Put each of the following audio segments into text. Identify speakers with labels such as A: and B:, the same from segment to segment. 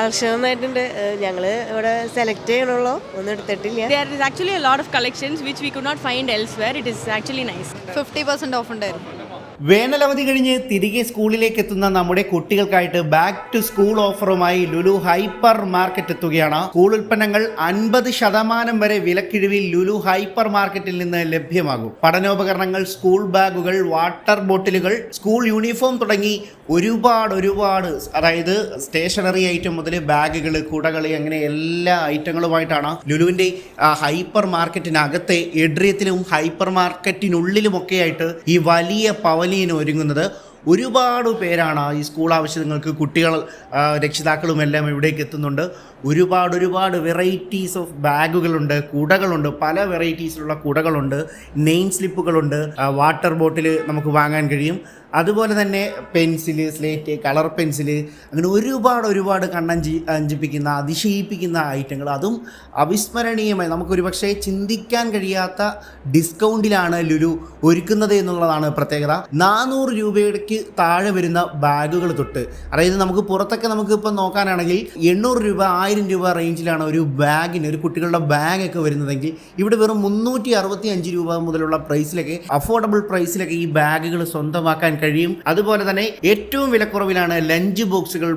A: Collection ഞങ്ങൾ ഇവിടെ select ചെയ്യണുള്ളൂ ഒന്നും എടുത്തിട്ടില്ല
B: There is actually a lot of collections which we could not find elsewhere. It is actually nice.
C: Fifty percent off ഉണ്ടായിരുന്നു
D: വേനലവധി കഴിഞ്ഞ് തിരികെ സ്കൂളിലേക്ക് എത്തുന്ന നമ്മുടെ കുട്ടികൾക്കായിട്ട് ബാക്ക് ടു സ്കൂൾ ഓഫറുമായി ലുലു ഹൈപ്പർ മാർക്കറ്റ് എത്തുകയാണ്. സ്കൂൾ ഉൽപ്പന്നങ്ങൾ അൻപത് ശതമാനം വരെ വിലക്കിഴിവിൽ ലുലു ഹൈപ്പർ മാർക്കറ്റിൽ നിന്ന് ലഭ്യമാകും. പഠനോപകരണങ്ങൾ സ്കൂൾ ബാഗുകൾ വാട്ടർ ബോട്ടിലുകൾ സ്കൂൾ യൂണിഫോം തുടങ്ങി ഒരുപാട് ഒരുപാട് അതായത് സ്റ്റേഷനറി ഐറ്റം മുതൽ ബാഗുകൾ കുടകൾ അങ്ങനെ എല്ലാ ഐറ്റങ്ങളുമായിട്ടാണ് ലുലുവിന്റെ ഹൈപ്പർ മാർക്കറ്റിനകത്തെ എഡ്രിയത്തിലും ഹൈപ്പർ മാർക്കറ്റിനുള്ളിലുമൊക്കെ ആയിട്ട് ഈ വലിയ പവലിയൻ ഒരുങ്ങുന്നത് ഒരുപാട് പേരാണ് ഈ സ്കൂൾ ആവശ്യങ്ങൾക്ക് കുട്ടികൾ ആ, രക്ഷിതാക്കളും എല്ലാം ഇവിടേക്ക് എത്തുന്നുണ്ട്. ഒരുപാട് ഒരുപാട് വെറൈറ്റീസ് ഓഫ് ബാഗുകളുണ്ട് കുടകളുണ്ട് പല വെറൈറ്റീസിലുള്ള കുടകളുണ്ട് നെയിം സ്ലിപ്പുകളുണ്ട് വാട്ടർ ബോട്ടിൽ നമുക്ക് വാങ്ങാൻ കഴിയും. അതുപോലെ തന്നെ പെൻസിൽ സ്ലേറ്റ് കളർ പെൻസിൽ അങ്ങനെ ഒരുപാട് ഒരുപാട് കണ്ണഞ്ചി അഞ്ചിപ്പിക്കുന്ന അതിശയിപ്പിക്കുന്ന ഐറ്റങ്ങൾ. അതും അവിസ്മരണീയമായി. നമുക്കൊരു പക്ഷേ ചിന്തിക്കാൻ കഴിയാത്ത ഡിസ്കൗണ്ടിലാണ് ലുലു ഒരുക്കുന്നത് എന്നുള്ളതാണ് പ്രത്യേകത. നാനൂറ് രൂപയ്ക്ക് താഴെ വരുന്ന ബാഗുകൾ തൊട്ട്. അതായത് നമുക്ക് പുറത്തൊക്കെ നമുക്ക് ഇപ്പം നോക്കാനാണെങ്കിൽ എണ്ണൂറ് രൂപ ആയിരം രൂപ റേഞ്ചിലാണ് ഒരു ബാഗിന് ഒരു കുട്ടികളുടെ ബാഗൊക്കെ വരുന്നതെങ്കിൽ ഇവിടെ വെറും മുന്നൂറ്റി അറുപത്തി അഞ്ച് രൂപ മുതലുള്ള പ്രൈസിലൊക്കെ അഫോർഡബിൾ പ്രൈസിലൊക്കെ ഈ ബാഗുകൾ സ്വന്തമാക്കാൻ കഴിയും. അതുപോലെ തന്നെ ഏറ്റവും വിലക്കുറവിലാണ് ലഞ്ച് ബോക്സുകൾ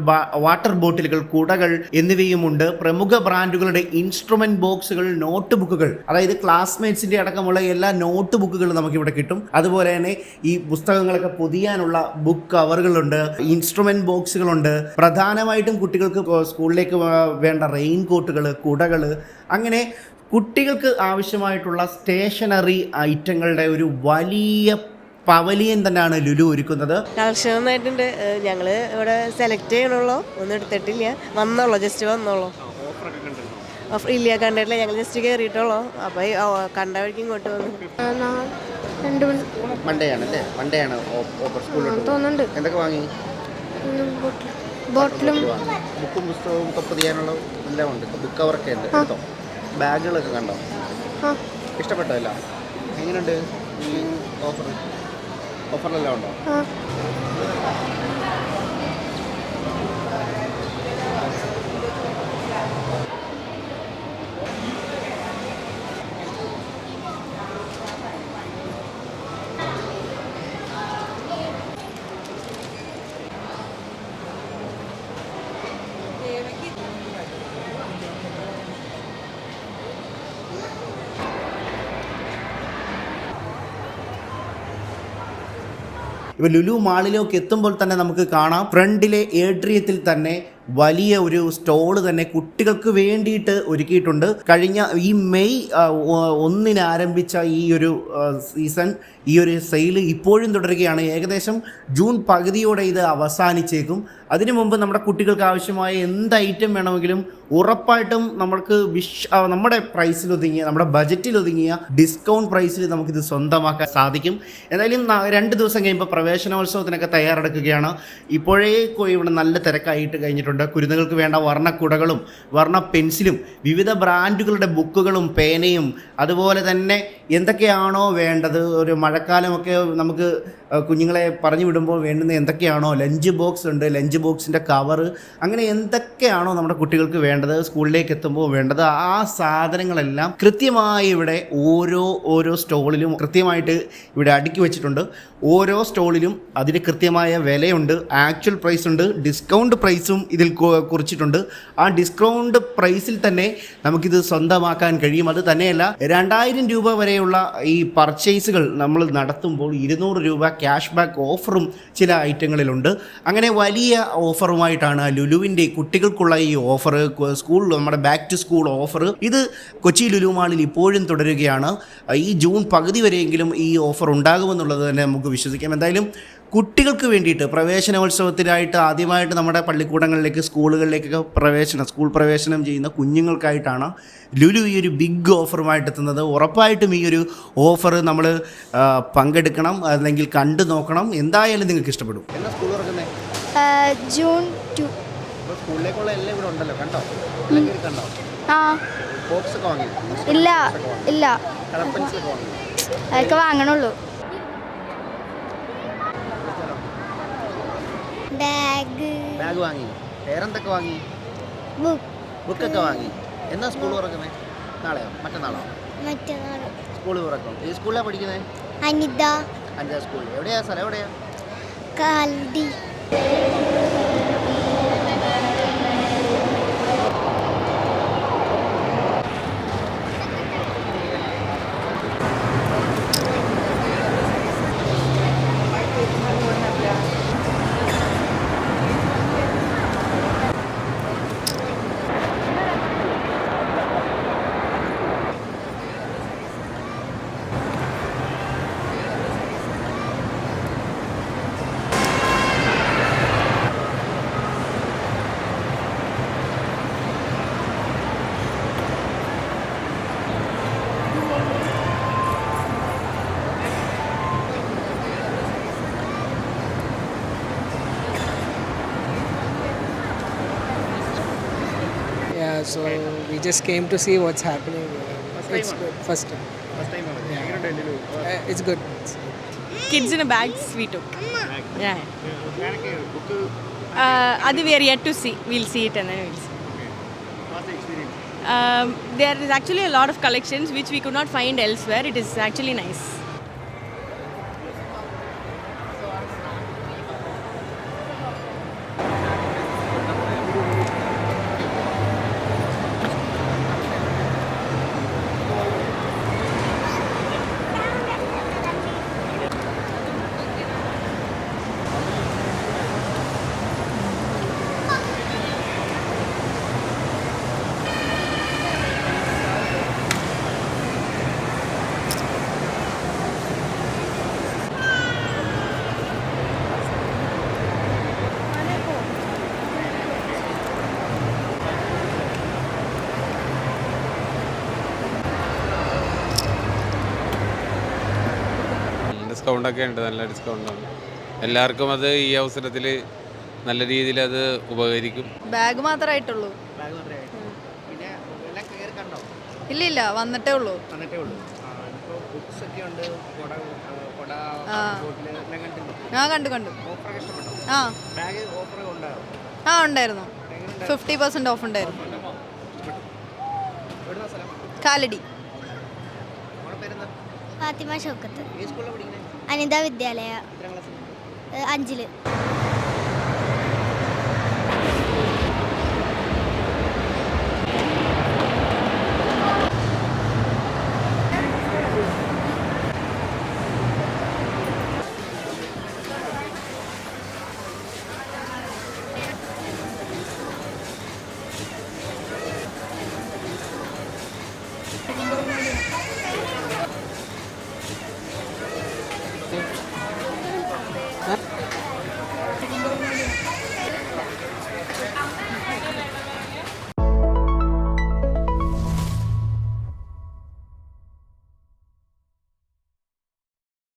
D: വാട്ടർ ബോട്ടിലുകൾ കുടകൾ എന്നിവയുമുണ്ട്. പ്രമുഖ ബ്രാൻഡുകളുടെ ഇൻസ്ട്രുമെന്റ് ബോക്സുകൾ നോട്ട് ബുക്കുകൾ അതായത് ക്ലാസ്മേറ്റ്സിന്റെ അടക്കമുള്ള എല്ലാ നോട്ട് ബുക്കുകളും നമുക്ക് ഇവിടെ കിട്ടും. അതുപോലെ തന്നെ ഈ പുസ്തകങ്ങളൊക്കെ പൊതിയാനുള്ള ബുക്ക് കവറുകളുണ്ട് ഇൻസ്ട്രുമെന്റ് ബോക്സുകളുണ്ട്. പ്രധാനമായിട്ടും കുട്ടികൾക്ക് സ്കൂളിലേക്ക് വേണ്ട റെയിൻ കോട്ടുകൾ കുടകൾ അങ്ങനെ കുട്ടികൾക്ക് ആവശ്യമായിട്ടുള്ള സ്റ്റേഷനറി ഐറ്റങ്ങളുടെ ഒരു വലിയ പവലിയൻ തന്നെയാണ് ലുലു ഒരുക്കുന്നത്.
A: കളക്ഷൻ നന്നായിട്ടുണ്ട്. ഞങ്ങൾ ഇവിടെ സെലക്ട് ചെയ്യണുള്ളൂ. ഒന്നും എടുത്തിട്ടില്ല. വന്നോളൂ ജസ്റ്റ് വന്നോളൂ. ഇല്ല കണ്ടിട്ടില്ല. ഞങ്ങൾ ജസ്റ്റ് കയറിയിട്ടുള്ളൂ അപ്പോൾ കണ്ട വഴിക്ക് ഇങ്ങോട്ട് വന്നു.
D: മൺഡേ ആണ് അല്ലേ മൺഡേ ആണ് ഓഫർ സ്കൂളിൽ
C: തോന്നുന്നുണ്ട്.
D: എന്തൊക്കെ വാങ്ങി?
C: ബോട്ടിലും
D: ബുക്കും പുസ്തകവും ഒക്കെ പൊതിയാനുള്ള എല്ലാം ഉണ്ട്. ബുക്ക് കവറൊക്കെ ഉണ്ട്. എടുത്തോ ബാഗുകളൊക്കെ കണ്ടോ? ഇഷ്ടപ്പെട്ടോ എല്ലാം? എങ്ങനെയുണ്ട് ഈ ഓഫർ ഓഫറിലെല്ലാം ഉണ്ടോ?
C: ആ
D: ഇപ്പൊ ലുലു മാളിലേക്ക് എത്തുമ്പോൾ തന്നെ നമുക്ക് കാണാം. ഫ്രണ്ടിലെ ഏട്രിയത്തിൽ തന്നെ വലിയ ഒരു സ്റ്റോൾ തന്നെ കുട്ടികൾക്ക് വേണ്ടിയിട്ട് ഒരുക്കിയിട്ടുണ്ട്. കഴിഞ്ഞ ഈ മെയ് ഒന്നിന് ആരംഭിച്ച ഈ ഒരു സീസൺ ഈ ഒരു സെയിൽ ഇപ്പോഴും തുടരുകയാണ്. ഏകദേശം ജൂൺ പകുതിയോടെ ഇത് അവസാനിച്ചേക്കും. അതിനു മുമ്പ് നമ്മുടെ കുട്ടികൾക്ക് ആവശ്യമായ എന്ത് ഐറ്റം വേണമെങ്കിലും ഉറപ്പായിട്ടും നമ്മൾക്ക് വിഷ് നമ്മുടെ പ്രൈസിൽ ഒതുങ്ങിയ നമ്മുടെ ബജറ്റിൽ ഒതുങ്ങിയ ഡിസ്കൗണ്ട് പ്രൈസിൽ നമുക്കിത് സ്വന്തമാക്കാൻ സാധിക്കും. എന്തായാലും രണ്ട് ദിവസം കഴിയുമ്പോൾ പ്രവേശനോത്സവത്തിനൊക്കെ തയ്യാറെടുക്കുകയാണ്. ഇപ്പോഴേ ഇവിടെ നല്ല തിരക്കായിട്ട് കഴിഞ്ഞിട്ടുണ്ട്. കുരുന്നുകൾക്ക് വേണ്ട വർണക്കുടകളും വർണ പെൻസിലും വിവിധ ബ്രാൻഡുകളുടെ ബുക്കുകളും പേനയും അതുപോലെ തന്നെ എന്തൊക്കെയാണോ വേണ്ടത് ഒരു മഴക്കാലമൊക്കെ നമുക്ക് കുഞ്ഞുങ്ങളെ പറഞ്ഞു വിടുമ്പോൾ വേണ്ടുന്ന എന്തൊക്കെയാണോ? ലഞ്ച് ബോക്സ് ഉണ്ട്. ലഞ്ച് ബോക്സിന്റെ കവറ് അങ്ങനെ എന്തൊക്കെയാണോ നമ്മുടെ കുട്ടികൾക്ക് വേണ്ടത്? സ്കൂളിലേക്ക് എത്തുമ്പോൾ വേണ്ടത്? ആ സാധനങ്ങളെല്ലാം കൃത്യമായി ഇവിടെ ഓരോ ഓരോ സ്റ്റോളിലും കൃത്യമായിട്ട് ഇവിടെ അടുക്കി വെച്ചിട്ടുണ്ട്. ഓരോ സ്റ്റോളിലും അതിന് കൃത്യമായ വിലയുണ്ട്. ആക്ച്വൽ പ്രൈസ് ഉണ്ട്. ഡിസ്കൗണ്ട് പ്രൈസും ഇതിൽ കുറിച്ചിട്ടുണ്ട്. ആ ഡിസ്കൗണ്ട് പ്രൈസിൽ തന്നെ നമുക്കിത് സ്വന്തമാക്കാൻ കഴിയും. അത് തന്നെയല്ല രണ്ടായിരം രൂപ വരെയുള്ള ഈ പർച്ചേസുകൾ നമ്മൾ നടത്തുമ്പോൾ ഇരുന്നൂറ് രൂപ ക്യാഷ് ബാക്ക് ഓഫറും ചില ഐറ്റങ്ങളിലുണ്ട് അങ്ങനെ വലിയ ഓഫറുമായിട്ടാണ് ലുലുവിന്റെ കുട്ടികൾക്കുള്ള ഈ ഓഫർ സ്കൂൾ നമ്മുടെ ബാക്ക് ടു സ്കൂൾ ഓഫർ ഇത് കൊച്ചി ലുലു മാളിൽ ഇപ്പോഴും തുടരുകയാണ്. ഈ ജൂൺ പകുതി വരെയെങ്കിലും ഈ ഓഫർ ഉണ്ടാകുമെന്നുള്ളത് തന്നെ നമുക്ക് വിശ്വസിക്കാം. എന്തായാലും കുട്ടികൾക്ക് വേണ്ടിയിട്ട് പ്രവേശനോത്സവത്തിനായിട്ട് ആദ്യമായിട്ട് നമ്മുടെ പള്ളിക്കൂടങ്ങളിലേക്ക് സ്കൂളുകളിലേക്കൊക്കെ പ്രവേശനം സ്കൂൾ പ്രവേശനം ചെയ്യുന്ന കുഞ്ഞുങ്ങൾക്കായിട്ടാണ് ലുലു ഈ ഒരു ബിഗ് ഓഫറുമായിട്ട് എത്തുന്നത്. ഉറപ്പായിട്ടും ഈ ഒരു ഓഫർ നമ്മൾ പങ്കെടുക്കണം അല്ലെങ്കിൽ കണ്ടു നോക്കണം. എന്തായാലും നിങ്ങൾക്ക് ഇഷ്ടപ്പെടും. എന്നാ സ്കൂൾ തുറക്കുന്നത്
C: ജൂൺ ടു
D: സ്കൂളിലേക്കുള്ള എല്ലാം ഇവിടെ ഉണ്ടല്ലോ കണ്ടോ? കണ്ടോ?
C: ആ.
D: ബോക്സ്
C: ഇല്ല ഇല്ല. അതൊക്കെ വാങ്ങണുള്ളൂ. ബാഗ്.
D: ബാഗ് വാങ്ങി. പേരെന്തൊക്കെ വാങ്ങി?
C: ബുക്ക്
D: ബുക്കൊക്കെ വാങ്ങി. എന്നാ സ്കൂൾ തുറക്കുന്നത് നാളെയോ? മറ്റന്നാളോ?
C: മറ്റന്നാളോ.
D: സ്കൂൾ തുറക്കും. ഈ സ്കൂളിലാണ് പഠിക്കുന്നത്
C: അനിത.
D: അനിത സ്കൂളിൽ എവിടെയാ? സ്ഥലം എവിടെയാ?
C: കാൽഡി.
E: so we just came to see what's happening. First it's time good. First time. First time. Yeah. Uh, it's good.
B: Kids in a bag, It's good. Kids in bags we took అది where see to see will see it and then will see Um, there is actually a lot of collections which we could not find elsewhere. It is actually nice.
F: ഡിസ്കൗണ്ടൊക്കെ ഉണ്ട് നല്ല ഡിസ്കൗണ്ടാണ് എല്ലാവർക്കും അത് ഈ അവസരത്തിൽ നല്ല രീതിയിൽ അത് ഉപകരിക്കും.
G: ബാഗ് മാത്രമായിട്ടുള്ളൂ ഇല്ല ഇല്ല വന്നിട്ടേ ഉള്ളൂ. ഞാൻ കണ്ടു കണ്ടു. ആ. ആ ഉണ്ടായിരുന്നു. ഫിഫ്റ്റി പെർസെന്റ് ഓഫ് ഉണ്ടായിരുന്നു. കാലടി.
C: ഫാത്തിമ ഷോക്കത്ത്. അനിത വിദ്യാലയ. അഞ്ചിൽ.